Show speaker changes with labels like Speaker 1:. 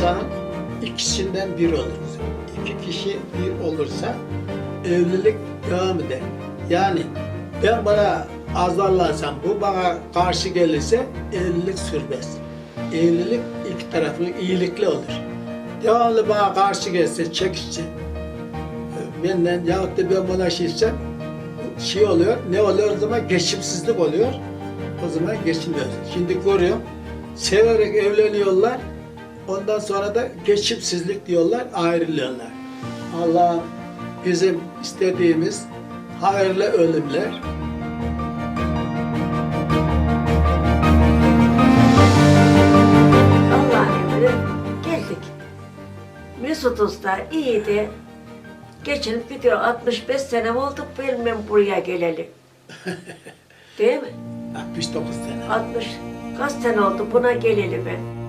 Speaker 1: insanın ikisinden biri olur. İki kişi bir olursa evlilik devam eder. Yani ben bana azarlansam, bu bana karşı gelirse evlilik sürmez. Evlilik iki tarafın iyilikli olur. Devamlı bana karşı gelse, çekişse, benden yahut da ben buna şişsem şey, şey oluyor, ne oluyor o zaman? Geçimsizlik oluyor. O zaman geçinmiyoruz. Şimdi görüyorum, severek evleniyorlar, ondan sonra da geçimsizlik diyorlar, ayrılıyorlar. Allah bizim istediğimiz hayırlı ölümler,
Speaker 2: Allah'ın emri geldik. Mesut Usta iyiydi. Geçinip gidiyor. 65 sene oldu bilmem buraya geleli. Değil mi?
Speaker 1: 69 sene.
Speaker 2: 60 kaç sene oldu buna geleli ben.